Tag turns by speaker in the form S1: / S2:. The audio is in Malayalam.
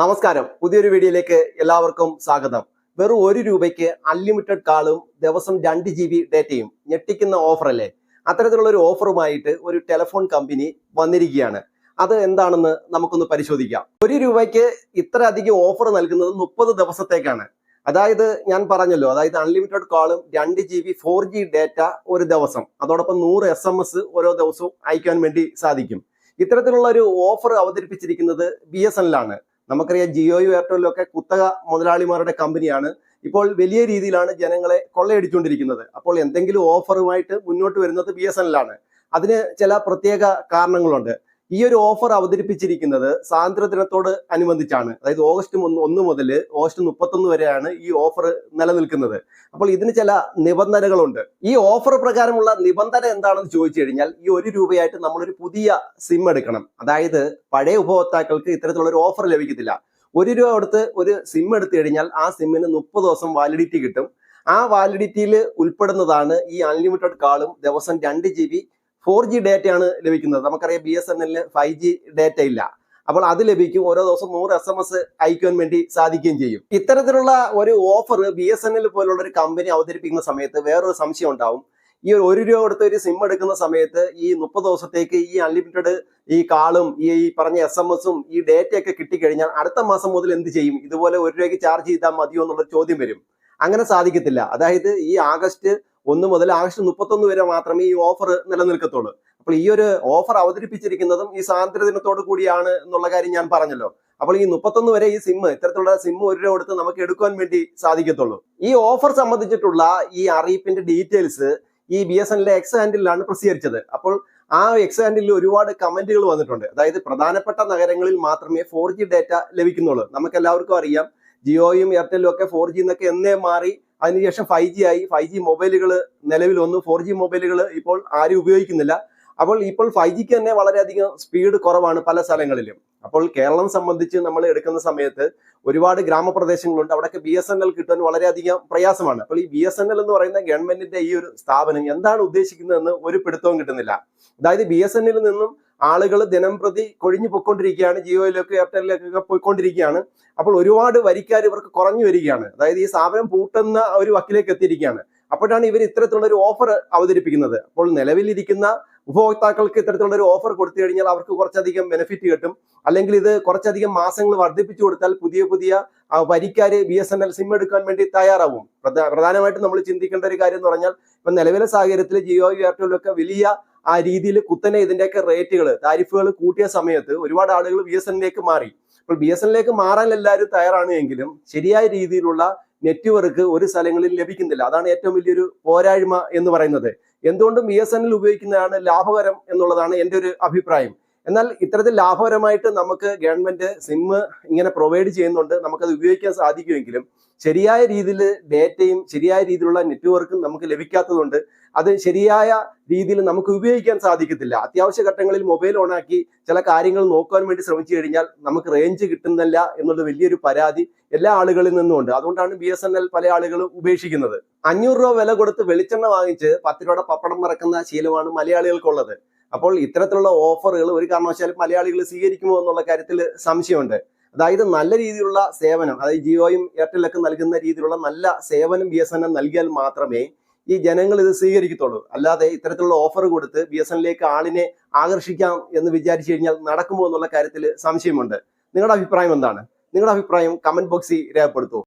S1: നമസ്കാരം. പുതിയൊരു വീഡിയോയിലേക്ക് എല്ലാവർക്കും സ്വാഗതം. വെറും ഒരു രൂപയ്ക്ക് അൺലിമിറ്റഡ് കാളും ദിവസം രണ്ട് ജി ബി ഡേറ്റയും ഞെട്ടിക്കുന്ന ഓഫർ അല്ലേ? അത്തരത്തിലുള്ള ഒരു ഓഫറുമായിട്ട് ഒരു ടെലിഫോൺ കമ്പനി വന്നിരിക്കുകയാണ്. അത് എന്താണെന്ന് നമുക്കൊന്ന് പരിശോധിക്കാം. ഒരു രൂപയ്ക്ക് ഇത്ര അധികം ഓഫർ നൽകുന്നത് മുപ്പത് ദിവസത്തേക്കാണ്. അതായത് ഞാൻ പറഞ്ഞല്ലോ അതായത് അൺലിമിറ്റഡ് കാളും രണ്ട് G B four G data ഒരു ദിവസം. അതോടൊപ്പം നൂറ് എസ് എം എസ് ഓരോ ദിവസവും അയക്കാൻ വേണ്ടി സാധിക്കും. ഇത്തരത്തിലുള്ള ഒരു ഓഫർ അവതരിപ്പിച്ചിരിക്കുന്നത് ബി എസ് എൻ ആണ്. നമുക്കറിയാം ജിയോയും എയർടെലും ഒക്കെ കുത്തക മുതലാളിമാരുടെ കമ്പനിയാണ്. ഇപ്പോൾ വലിയ രീതിയിലാണ് ജനങ്ങളെ കൊള്ളയടിച്ചുകൊണ്ടിരിക്കുന്നത് അപ്പോൾ എന്തെങ്കിലും ഓഫറുമായിട്ട് മുന്നോട്ട് വരുന്നത് ബി എസ് അതിന് ചില പ്രത്യേക കാരണങ്ങളുണ്ട്. ഈ ഒരു ഓഫർ അവതരിപ്പിച്ചിരിക്കുന്നത് സ്വാതന്ത്ര്യ ദിനത്തോട് അനുബന്ധിച്ചാണ്. അതായത് ഓഗസ്റ്റ് ഒന്ന് മുതൽ ഓഗസ്റ്റ് മുപ്പത്തൊന്ന് വരെയാണ് ഈ ഓഫർ നിലനിൽക്കുന്നത്. അപ്പോൾ ഇതിന് ചില നിബന്ധനകളുണ്ട്. ഈ ഓഫർ പ്രകാരമുള്ള നിബന്ധന എന്താണെന്ന് ചോദിച്ചു കഴിഞ്ഞാൽ ഈ ഒരു രൂപയായിട്ട് നമ്മളൊരു പുതിയ സിം എടുക്കണം. അതായത് പഴയ ഉപഭോക്താക്കൾക്ക് ഇത്തരത്തിലുള്ള ഒരു ഓഫർ ലഭിക്കത്തില്ല. ഒരു രൂപ കൊടുത്ത് ഒരു സിം എടുത്തു കഴിഞ്ഞാൽ ആ സിമ്മിന് മുപ്പത് ദിവസം വാലിഡിറ്റി കിട്ടും. ആ വാലിഡിറ്റിയിൽ ഉൾപ്പെടുന്നതാണ് ഈ അൺലിമിറ്റഡ് കാളും ദിവസം രണ്ട് ജി ബി ഫോർ ജി ഡേറ്റയാണ് ലഭിക്കുന്നത്. നമുക്കറിയാം ബി എസ് എൻ എല്ലിന് ഫൈവ് ജി ഡേറ്റ ഇല്ല അപ്പോൾ അത് ലഭിക്കും. ഓരോ ദിവസം നൂറ് എസ് എം എസ് അയക്കുവാൻ വേണ്ടി സാധിക്കുകയും ചെയ്യും. ഇത്തരത്തിലുള്ള ഒരു offer B S N L പോലുള്ള ഒരു കമ്പനി അവതരിപ്പിക്കുന്ന സമയത്ത് വേറൊരു സംശയം ഉണ്ടാവും. ഈ ഒരു രൂപ കൊടുത്ത് ഒരു സിം എടുക്കുന്ന സമയത്ത് ഈ മുപ്പത് ദിവസത്തേക്ക് ഈ അൺലിമിറ്റഡ് ഈ കാളും ഈ പറഞ്ഞ എസ് എം എസും ഈ ഡേറ്റയൊക്കെ കിട്ടിക്കഴിഞ്ഞാൽ അടുത്ത മാസം മുതൽ എന്ത് ചെയ്യും? ഇതുപോലെ ഒരു രൂപയ്ക്ക് ചാർജ് ചെയ്താൽ മതിയോ എന്നുള്ള ചോദ്യം വരും. അങ്ങനെ സാധിക്കത്തില്ല. അതായത് ഈ ആഗസ്റ്റ് ഒന്ന് മുതൽ ആഗസ്റ്റ് മുപ്പത്തൊന്ന് വരെ മാത്രമേ ഈ ഓഫർ നിലനിൽക്കത്തുള്ളൂ. അപ്പോൾ ഈ ഒരു ഓഫർ അവതരിപ്പിച്ചിരിക്കുന്നതും ഈ സ്വാതന്ത്ര്യ ദിനത്തോടു കൂടിയാണ് എന്നുള്ള കാര്യം ഞാൻ പറഞ്ഞല്ലോ. അപ്പോൾ ഈ മുപ്പത്തൊന്ന് വരെ ഈ സിം ഇത്തരത്തിലുള്ള സിം ഒരു കൊടുത്ത് നമുക്ക് എടുക്കുവാൻ വേണ്ടി സാധിക്കത്തുള്ളൂ. ഈ ഓഫർ സംബന്ധിച്ചിട്ടുള്ള ഈ അറിയിപ്പിന്റെ ഡീറ്റെയിൽസ് ഈ ബി എസ് എൻ എക്സ് ഹാൻഡിലാണ് പ്രസിദ്ധീകരിച്ചത്. അപ്പോൾ ആ എക്സ് ഹാൻഡിൽ ഒരുപാട് കമന്റുകൾ വന്നിട്ടുണ്ട്. അതായത് പ്രധാനപ്പെട്ട നഗരങ്ങളിൽ മാത്രമേ ഫോർ ഡാറ്റ ലഭിക്കുന്നുള്ളൂ. നമുക്ക് എല്ലാവർക്കും അറിയാം. ജിയോയും എയർടെലും ഒക്കെ ഫോർ ജി എന്നൊക്കെ എന്നേ മാറി അതിനുശേഷം ഫൈവ് ജി ആയി. ഫൈവ് ജി മൊബൈലുകൾ നിലവിൽ വന്നു ഫോർ ജി മൊബൈലുകൾ ഇപ്പോൾ ആരും ഉപയോഗിക്കുന്നില്ല. അപ്പോൾ ഇപ്പോൾ ഫൈവ് ജിക്ക് തന്നെ വളരെയധികം സ്പീഡ് കുറവാണ് പല സ്ഥലങ്ങളിലും. അപ്പോൾ കേരളം സംബന്ധിച്ച് നമ്മൾ എടുക്കുന്ന സമയത്ത് ഒരുപാട് ഗ്രാമപ്രദേശങ്ങളുണ്ട്. അവിടെയൊക്കെ ബി എസ് എൻ എൽ കിട്ടാൻ വളരെയധികം പ്രയാസമാണ്. അപ്പോൾ ഈ ബി എസ് എൻ എൽ എന്ന് പറയുന്ന ഗവൺമെന്റിന്റെ ഈ ഒരു സ്ഥാപനം എന്താണ് ഉദ്ദേശിക്കുന്നതെന്ന് ഒരു പിടുത്തവും കിട്ടുന്നില്ല. അതായത് ബി എസ് എൻ എല്ലിൽ നിന്നും ആളുകൾ ദിനം പ്രതി കൊഴിഞ്ഞു പൊയ്ക്കൊണ്ടിരിക്കുകയാണ് ജിയോയിലൊക്കെ എയർടെലിലൊക്കെ പോയിക്കൊണ്ടിരിക്കുകയാണ്. അപ്പോൾ ഒരുപാട് വരിക്കാർ ഇവർക്ക് കുറഞ്ഞു വരികയാണ്. അതായത് ഈ സ്ഥാപനം പൂട്ടുന്ന ഒരു വക്കിലേക്ക് എത്തിയിരിക്കുകയാണ്. അപ്പോഴാണ് ഇവർ ഇത്തരത്തിലുള്ള ഒരു ഓഫർ അവതരിപ്പിക്കുന്നത്. അപ്പോൾ നിലവിലിരിക്കുന്ന ഉപഭോക്താക്കൾക്ക് ഇത്തരത്തിലുള്ള ഒരു ഓഫർ കൊടുത്തു കഴിഞ്ഞാൽ അവർക്ക് കുറച്ചധികം ബെനിഫിറ്റ് കിട്ടും. അല്ലെങ്കിൽ ഇത് കുറച്ചധികം മാസങ്ങൾ വർദ്ധിപ്പിച്ചു കൊടുത്താൽ പുതിയ പുതിയ വരിക്കാര് B S N L sim എടുക്കാൻ വേണ്ടി തയ്യാറാവും. പ്രധാ- പ്രധാനമായിട്ടും നമ്മൾ ചിന്തിക്കേണ്ട ഒരു കാര്യം എന്ന് പറഞ്ഞാൽ ഇപ്പൊ നിലവിലെ സാഹചര്യത്തിൽ ജിയോ എയർടെലും വലിയ ആ രീതിയിൽ കുത്തനെ ഇതിന്റെയൊക്കെ റേറ്റുകൾ താരിഫുകൾ കൂട്ടിയ സമയത്ത് ഒരുപാട് ആളുകൾ ബി എസ് എന്നിലേക്ക് മാറി. അപ്പോൾ ബി എസ് എന്നിലേക്ക് മാറാൻ എല്ലാവരും തയ്യാറാണ് എങ്കിലും ശരിയായ രീതിയിലുള്ള നെറ്റ്വർക്ക് ഒരു സ്ഥലങ്ങളിൽ ലഭിക്കുന്നില്ല. അതാണ് ഏറ്റവും വലിയൊരു പോരായ്മ എന്ന് പറയുന്നത്. എന്തുകൊണ്ടും ബി എസ് എൻ എൽ ഉപയോഗിക്കുന്നതാണ് ലാഭകരം എന്നുള്ളതാണ് എന്റെ ഒരു അഭിപ്രായം. എന്നാൽ ഇത്തരത്തിൽ ലാഭകരമായിട്ട് നമുക്ക് ഗവൺമെന്റ് സിം ഇങ്ങനെ പ്രൊവൈഡ് ചെയ്യുന്നുണ്ട്. നമുക്കത് ഉപയോഗിക്കാൻ സാധിക്കുമെങ്കിലും ശരിയായ രീതിയിൽ ഡേറ്റയും ശരിയായ രീതിയിലുള്ള നെറ്റ്വർക്കും നമുക്ക് ലഭിക്കാത്തതുകൊണ്ട് അത് ശരിയായ രീതിയിൽ നമുക്ക് ഉപയോഗിക്കാൻ സാധിക്കത്തില്ല. അത്യാവശ്യ ഘട്ടങ്ങളിൽ മൊബൈൽ ഓണാക്കി ചില കാര്യങ്ങൾ നോക്കാൻ വേണ്ടി ശ്രമിച്ചു കഴിഞ്ഞാൽ നമുക്ക് റേഞ്ച് കിട്ടുന്നില്ല എന്നുള്ള വലിയൊരു പരാതി എല്ലാ ആളുകളിൽ നിന്നുമുണ്ട്. അതുകൊണ്ടാണ് ബി എസ് എൻ എൽ പല ആളുകളും ഉപേക്ഷിക്കുന്നത്. അഞ്ഞൂറ് രൂപ വില കൊടുത്ത് വെളിച്ചെണ്ണ വാങ്ങിച്ച് പത്ത് രൂപയുടെ പപ്പടം മറക്കുന്ന ശീലമാണ് മലയാളികൾക്കുള്ളത്. അപ്പോൾ ഇത്തരത്തിലുള്ള ഓഫറുകൾ ഒരു കാരണവശാലും മലയാളികൾ സ്വീകരിക്കുമോ എന്നുള്ള കാര്യത്തിൽ സംശയമുണ്ട്. അതായത് നല്ല രീതിയിലുള്ള സേവനം അതായത് ജിയോയും എയർടെലൊക്കെ നൽകുന്ന രീതിയിലുള്ള നല്ല സേവനം ബി എസ് എൻ എൽ നൽകിയാൽ മാത്രമേ ഈ ജനങ്ങൾ ഇത് സ്വീകരിക്കത്തുള്ളൂ. അല്ലാതെ ഇത്തരത്തിലുള്ള ഓഫർ കൊടുത്ത് ബി എസ് എന്നിലേക്ക് ആളിനെ ആകർഷിക്കാം എന്ന് വിചാരിച്ചു കഴിഞ്ഞാൽ നടക്കുമോ എന്നുള്ള കാര്യത്തിൽ സംശയമുണ്ട്. നിങ്ങളുടെ അഭിപ്രായം എന്താണ്? നിങ്ങളുടെ അഭിപ്രായം കമന്റ് ബോക്സിൽ രേഖപ്പെടുത്തൂ.